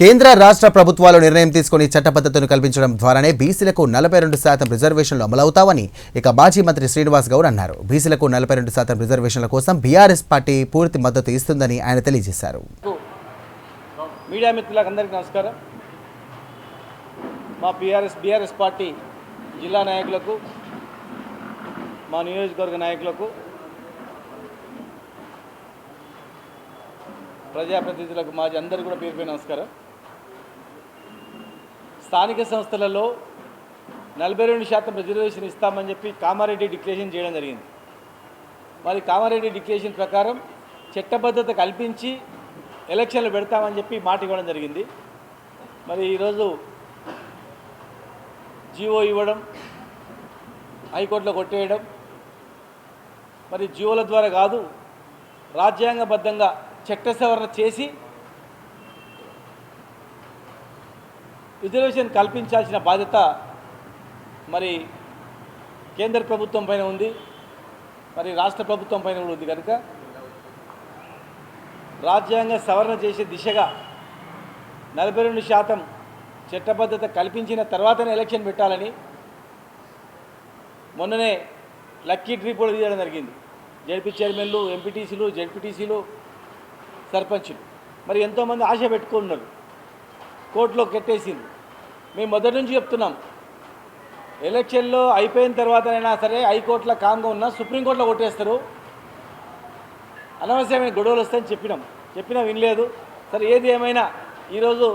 కేంద్ర రాష్ట్ర ప్రభుత్వాలు నిర్ణయం తీసుకుని చట్టబద్ధతను కల్పించడం ద్వారానే బీసీలకు నలభై రెండు శాతం రిజర్వేషన్లు అమలవుతావని ఇక మాజీ మంత్రి శ్రీనివాస్ గౌడ్ అన్నారు. బీసీలకు నలభై రెండు శాతం రిజర్వేషన్ల కోసం బీఆర్ఎస్ పార్టీ పూర్తి మద్దతు ఇస్తుందని ఆయన తెలియజేశారు. మీడియా మిత్రులకు అందరికీ నమస్కారం. మా బీఆర్ఎస్ బీఆర్ఎస్ పార్టీ జిల్లా నాయకులకు మా నియోజకవర్గ నాయకులకు ప్రజాప్రతినిధులకు మాజీ అందరికీ కూడా పేరు పేరు నమస్కారం. స్థానిక సంస్థలలో నలభై రెండు శాతం రిజర్వేషన్ ఇస్తామని చెప్పి కామారెడ్డి డిక్లరేషన్ చేయడం జరిగింది. మరి కామారెడ్డి డిక్లరేషన్ ప్రకారం చట్టబద్ధత కల్పించి ఎలక్షన్లు పెడతామని చెప్పి మాట ఇవ్వడం జరిగింది. మరి ఈరోజు జీవో ఇవ్వడం హైకోర్టులో కొట్టేయడం మరి జీవోల ద్వారా కాదు రాజ్యాంగబద్ధంగా చట్ట సవరణ చేసి రిజర్వేషన్ కల్పించాల్సిన బాధ్యత మరి కేంద్ర ప్రభుత్వం పైన ఉంది. మరి రాష్ట్ర ప్రభుత్వం పైన కూడా ఉంది కనుక. రాజ్యాంగ సవరణ చేసే దిశగా నలభై రెండు శాతం చట్టబద్ధత కల్పించిన తర్వాతనే ఎలక్షన్ పెట్టాలని మొన్ననే లక్కీ డ్రీ కూడా తీయడం జరిగింది. జడ్పీ చైర్మన్లు ఎంపీటీసీలు జడ్పీటీసీలు సర్పంచులు. మరి ఎంతోమంది ఆశ పెట్టుకున్నారు. కోర్టులో కట్టేసింది మేము మొదటి నుంచి చెప్తున్నాం. ఎలక్షన్లో అయిపోయిన తర్వాతనైనా సరే హైకోర్టులో కాంగో ఉన్నా సుప్రీంకోర్టులో కొట్టేస్తారు. అనవసరమైన గొడవలు వస్తాయని చెప్పినాం. చెప్పినా వినలేదు. సరే ఏది ఏమైనా ఈరోజు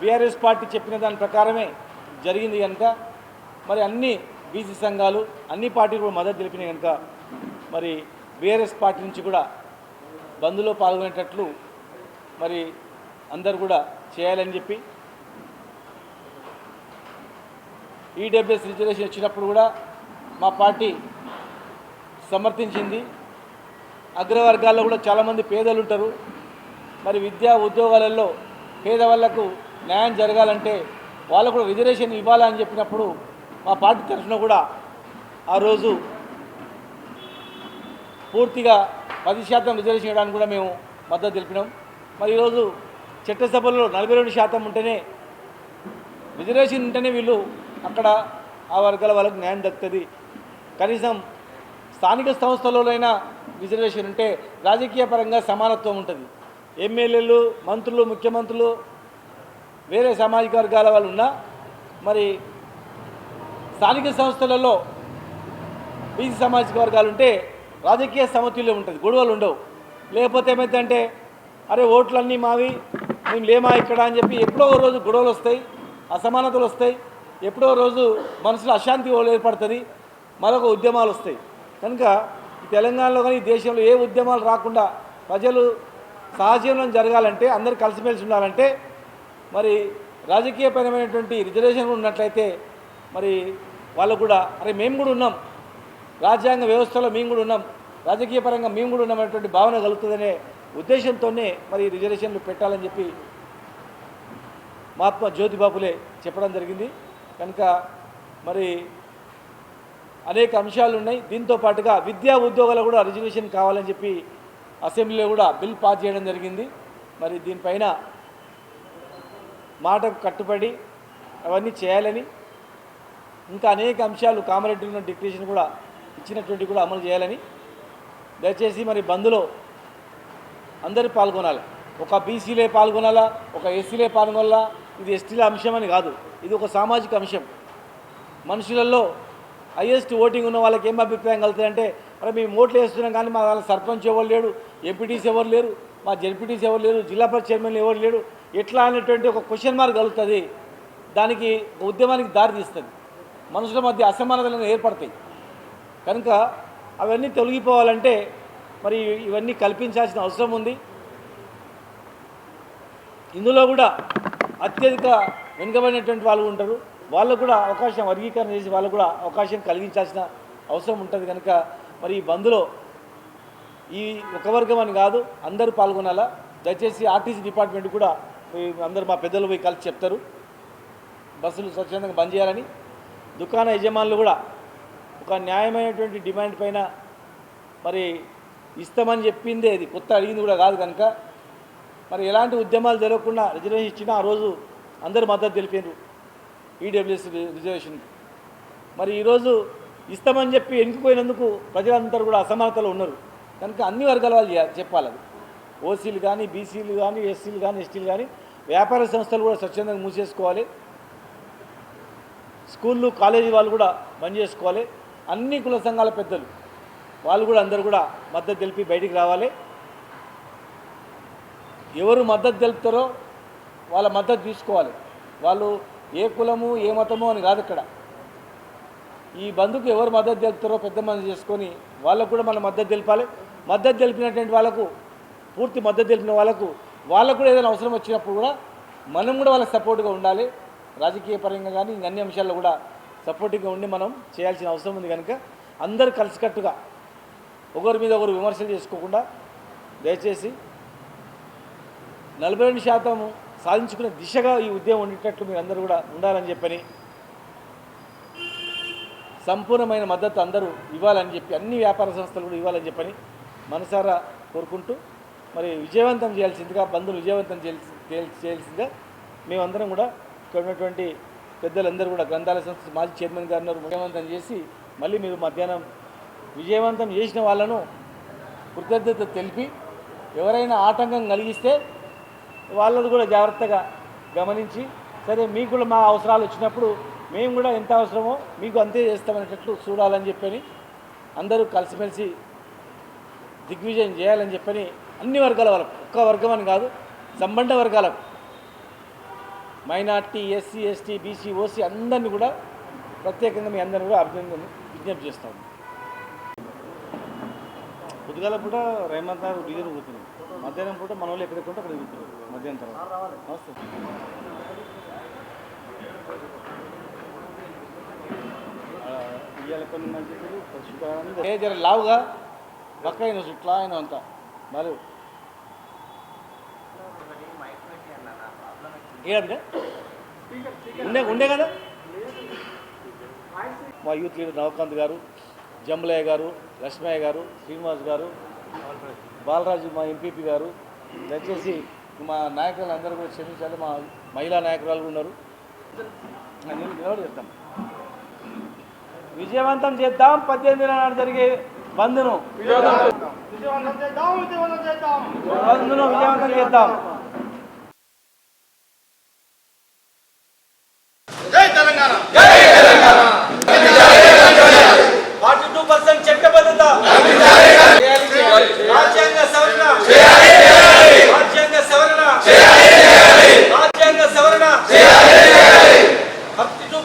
బీఆర్ఎస్ పార్టీ చెప్పిన దాని ప్రకారమే జరిగింది కనుక మరి అన్ని బీసీ సంఘాలు అన్ని పార్టీలు కూడా మద్దతు తెలిపినాయి కనుక మరి బీఆర్ఎస్ పార్టీ నుంచి కూడా బంద్లో పాల్గొనేటట్లు మరి అందరు కూడా చేయాలని చెప్పి ఈడబ్ల్యూఎస్ రిజర్వేషన్ వచ్చినప్పుడు కూడా మా పార్టీ సమర్థించింది. అగ్రవర్గాల్లో కూడా చాలామంది పేదలు ఉంటారు. మరి విద్యా ఉద్యోగాలలో పేదవాళ్ళకు న్యాయం జరగాలంటే వాళ్ళకు కూడా రిజర్వేషన్ ఇవ్వాలని చెప్పినప్పుడు మా పార్టీ తరఫున కూడా ఆ రోజు పూర్తిగా పది శాతం రిజర్వేషన్ ఇవ్వడానికి కూడా మేము మద్దతు తెలిపినాం. మరి ఈరోజు చట్టసభలో నలభై రెండు శాతం ఉంటేనే రిజర్వేషన్ ఉంటేనే వీళ్ళు అక్కడ ఆ వర్గాల వాళ్ళకి న్యాయం దక్కుతుంది. కనీసం స్థానిక సంస్థలలోనైనా రిజర్వేషన్ ఉంటే రాజకీయ పరంగా సమానత్వం ఉంటుంది. ఎమ్మెల్యేలు మంత్రులు ముఖ్యమంత్రులు వేరే సామాజిక వర్గాల వాళ్ళు ఉన్నా మరి స్థానిక సంస్థలలో బీసీ సామాజిక వర్గాలు ఉంటే రాజకీయ సమతుల్యం ఉంటుంది గొడవలు ఉండవు. లేకపోతే ఏమైందంటే అరే ఓట్లన్నీ మావి మేము లేమా ఇక్కడ అని చెప్పి ఎప్పుడో ఓ రోజు గొడవలు వస్తాయి అసమానతలు వస్తాయి. ఎప్పుడో రోజు మనసులో అశాంతి ఏర్పడుతుంది మరొక ఉద్యమాలు వస్తాయి. కనుక ఈ తెలంగాణలో కానీ దేశంలో ఏ ఉద్యమాలు రాకుండా ప్రజలు సహజీవనం జరగాలంటే అందరు కలిసిమెలిసి ఉండాలంటే మరి రాజకీయపరమైనటువంటి రిజర్వేషన్ ఉన్నట్లయితే మరి వాళ్ళు కూడా అరే మేము కూడా ఉన్నాం. రాజ్యాంగ వ్యవస్థలో మేము కూడా ఉన్నాం. రాజకీయపరంగా మేము కూడా ఉన్నామనేటువంటి భావన కలుగుతుందనే ఉద్దేశంతోనే మరి రిజర్వేషన్లు పెట్టాలని చెప్పి మహాత్మా జ్యోతిబాబులే చెప్పడం జరిగింది. కనుక మరి అనేక అంశాలు ఉన్నాయి. దీంతో పాటుగా విద్యా ఉద్యోగాలు కూడా రిజర్వేషన్ కావాలని చెప్పి అసెంబ్లీలో కూడా బిల్ పాస్ చేయడం జరిగింది. మరి దీనిపైన మాటకు కట్టుబడి అవన్నీ చేయాలని ఇంకా అనేక అంశాలు కామారెడ్డి డిక్లరేషన్ కూడా ఇచ్చినటువంటి కూడా అమలు చేయాలని దయచేసి మరి బంద్లో అందరూ పాల్గొనాలి. ఒక బీసీలే పాల్గొనాలా? ఒక ఎస్సీలే పాల్గొనాలా? ఇది ఎస్టీల అంశం అని కాదు. ఇది ఒక సామాజిక అంశం. మనుషులలో హైయెస్ట్ ఓటింగ్ ఉన్న వాళ్ళకి ఏం అభిప్రాయం కలుగుతుందంటే మరి మేము ఓట్లు వేస్తున్నాం కానీ మా వాళ్ళ సర్పంచ్ ఎవరు లేడు ఎంపీటీసీ ఎవరు లేరు మా జెడ్పీటీసీ ఎవరు లేరు జిల్లా పరిషత్ చైర్మన్ ఎవరు లేడు ఎట్లా అనేటువంటి ఒక క్వశ్చన్ మార్క్ కలుగుతుంది. దానికి ఒక ఉద్యమానికి దారి తీస్తుంది. మనుషుల మధ్య అసమానతలు ఏర్పడతాయి. కనుక అవన్నీ తొలగిపోవాలంటే మరి ఇవన్నీ కల్పించాల్సిన అవసరం ఉంది. ఇందులో కూడా అత్యధిక వెనుకబడినటువంటి వాళ్ళు ఉంటారు. వాళ్ళకు కూడా అవకాశం వర్గీకరణ చేసి వాళ్ళకు కూడా అవకాశం కలిగించాల్సిన అవసరం ఉంటుంది కనుక మరి ఈ బంద్లో ఈ ఒక వర్గం అని కాదు అందరూ పాల్గొనాలా? దయచేసి ఆర్టీసీ డిపార్ట్మెంట్ కూడా అందరు మా పెద్దలు పోయి కలిసి చెప్తారు. బస్సులు స్వచ్ఛందంగా బంద్ చేయాలని. దుకాణ యజమానులు కూడా ఒక న్యాయమైనటువంటి డిమాండ్ పైన మరి ఇస్తామని చెప్పిందే అది. కొత్త అడిగింది కూడా కాదు కనుక మరి ఎలాంటి ఉద్యమాలు జరగకుండా రిజర్వేషన్ ఇచ్చినా ఆ రోజు అందరూ మద్దతు తెలిపారు ఈడబ్ల్యూఎస్ రిజర్వేషన్ మరి ఈరోజు ఇస్తామని చెప్పి ఎన్నుకుపోయినందుకు ప్రజలందరూ కూడా అసమానతలో ఉన్నారు. కనుక అన్ని వర్గాల వాళ్ళు చెప్పాలి అది. ఓసీలు కానీ బీసీలు కానీ ఎస్సీలు కానీ ఎస్టీలు కానీ వ్యాపార సంస్థలు కూడా స్వచ్ఛందంగా మూసేసుకోవాలి. స్కూళ్ళు కాలేజీ వాళ్ళు కూడా బంద్ చేసుకోవాలి. అన్ని కుల సంఘాల పెద్దలు వాళ్ళు కూడా అందరూ కూడా మద్దతు తెలిపి బయటికి రావాలి. ఎవరు మద్దతు తెలుపుతారో వాళ్ళ మద్దతు తీసుకోవాలి. వాళ్ళు ఏ కులము ఏ మతము అని కాదు ఇక్కడ. ఈ బంధుకు ఎవరు మద్దతు తెలుపుతారో పెద్ద మంది చేసుకొని వాళ్ళకు కూడా మనం మద్దతు తెలిపాలి. మద్దతు తెలిపినటువంటి వాళ్ళకు పూర్తి మద్దతు తెలిపిన వాళ్ళకు వాళ్ళకు కూడా ఏదైనా అవసరం వచ్చినప్పుడు కూడా మనం కూడా వాళ్ళకి సపోర్ట్గా ఉండాలి. రాజకీయ పరంగా కానీ ఇంక అన్ని అంశాల్లో కూడా సపోర్టివ్గా ఉండి మనం చేయాల్సిన అవసరం ఉంది కనుక అందరూ కలిసికట్టుగా ఒకరి మీద ఒకరు విమర్శలు చేసుకోకుండా దయచేసి నలభై రెండు శాతం సాధించుకునే దిశగా ఈ ఉద్యమం ఉండేటట్లు మీరు అందరూ కూడా ఉండాలని చెప్పని సంపూర్ణమైన మద్దతు అందరూ ఇవ్వాలని చెప్పి అన్ని వ్యాపార సంస్థలు కూడా ఇవ్వాలని చెప్పని మనసారా కోరుకుంటూ మరి విజయవంతం చేయాల్సిందిగా బంధువులు విజయవంతం చేయాల్సి చేయాల్సిందిగా మేమందరం కూడా ఇక్కడ ఉన్నటువంటి పెద్దలందరూ కూడా గ్రంథాల సంస్థ మాజీ చైర్మన్ గారు ఉన్నారు విజయవంతం చేసి మళ్ళీ మీరు మధ్యాహ్నం విజయవంతం చేసిన వాళ్ళను కృతజ్ఞత తెలిపి ఎవరైనా ఆటంకం కలిగిస్తే వాళ్ళది కూడా జాగ్రత్తగా గమనించి సరే మీకు కూడా మా అవసరాలు వచ్చినప్పుడు మేము కూడా ఎంత అవసరమో మీకు అంతే చేస్తామనేటట్లు చూడాలని చెప్పని అందరూ కలిసిమెలిసి దిగ్విజయం చేయాలని చెప్పని అన్ని వర్గాల వాళ్ళకు ఒక్క వర్గం అని కాదు సంబంధ వర్గాలకు minority SC ST BC OC అందరినీ కూడా ప్రత్యేకంగా మీ అందరిని కూడా అభినందన విజ్ఞప్తి చేస్తాము పొద్దుగాల పూట రేమంత్ గారు డీజర్ కూర్చున్నాం మధ్యాహ్నం పూట మన వాళ్ళు ఎక్కడికి ఉంటే అక్కడ మధ్యాహ్నం తర్వాత. ఇవాళ కొన్ని మంచిది ఏ జర లావుగా. బక్క అయిన చుట్లా ఆయన అంతా. మరి ఏడంటే ఉండే ఉండే కదా? మా యూత్ లీడర్ నవకాంత్ గారు జంబలయ్య గారు లక్ష్మయ్య గారు శ్రీనివాస్ గారు బాలరాజు మా ఎంపీపీ గారు. దయచేసి మా నాయకులు అందరూ కూడా క్షమించాలి. మా మహిళా నాయకురాలు ఉన్నారు. నేను నిలబడి విజయవంతం చేద్దాం. పద్దెనిమిది నాడు జరిగే బంద్ను. బంద్ను విజయవంతం చేద్దాం జై తెలంగాణ ఫార్టీ టూ పర్సెంట్ చట్టబద్ధత రాజ్యాంగ సవరణ రాజ్యాంగ సవరణ రాజ్యాంగ సవరణ ఫార్టీ టూ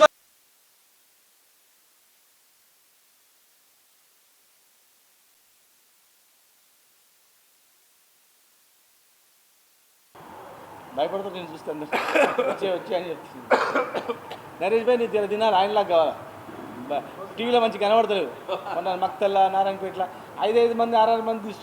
భయపడుతూ నేను చూస్తాను. వచ్చే వచ్చే అని చెప్తుంది. నరేష్ భాయ్ నీ తెర దినాలు ఆయనలాగా కావాలా? టీవీలో మంచి కనబడతలేవు మొన్న మక్తల్లా నారాయణపేటల ఐదైదు మంది ఆరు మంది తీస్తున్నారు